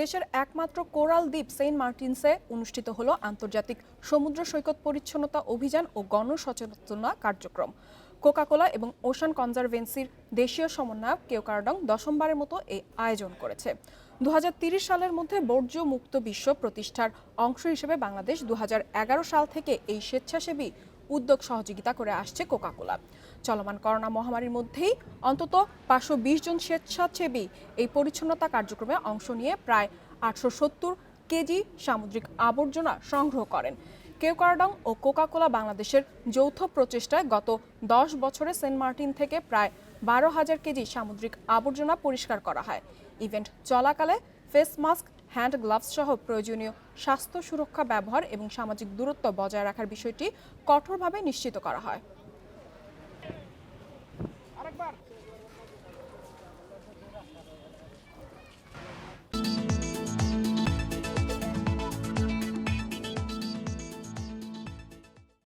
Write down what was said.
দেশের একমাত্র কোরাল দ্বীপ সেন্ট মার্টিনসে অনুষ্ঠিত হলো আন্তর্জাতিক সমুদ্র সৈকত পরিচ্ছন্নতা অভিযান ও গণসচেতনতা কার্যক্রম। কোকাকোলা এবং ওশান কনজারভেন্সির দেশীয় সমন্বয়ক কেওকারডং দশমবারের মতো এই আয়োজন করেছে। দু সালের মধ্যে বর্জ্য মুক্ত বিশ্ব প্রতিষ্ঠার অংশ হিসেবে বাংলাদেশ দু হাজার এগারো সাল থেকে এই স্বেচ্ছাসেবী উদ্যোগ সহযোগিতা করে আসছে কোকাকোলা। চলমান করোনা মহামারীর মধ্যেই অন্তত পাঁচশো বিশ জন স্বেচ্ছাসেবী এই পরিচ্ছন্নতা কার্যক্রমে অংশ নিয়ে প্রায় আটশো সত্তর কেজি সামুদ্রিক আবর্জনা সংগ্রহ করেন। কেওকারডং ও কোকাকোলা বাংলাদেশের যৌথ প্রচেষ্টায় গত দশ বছরে সেন্ট মার্টিন থেকে প্রায় বারো হাজার কেজি সামুদ্রিক আবর্জনা পরিষ্কার করা হয়। ইভেন্ট চলাকালে ফেস মাস্ক হ্যান্ড গ্লাভস সহ প্রয়োজনীয় স্বাস্থ্য সুরক্ষা ব্যবহার এবং সামাজিক দূরত্ব বজায় রাখার বিষয়টি কঠোরভাবে নিশ্চিত করা হয়।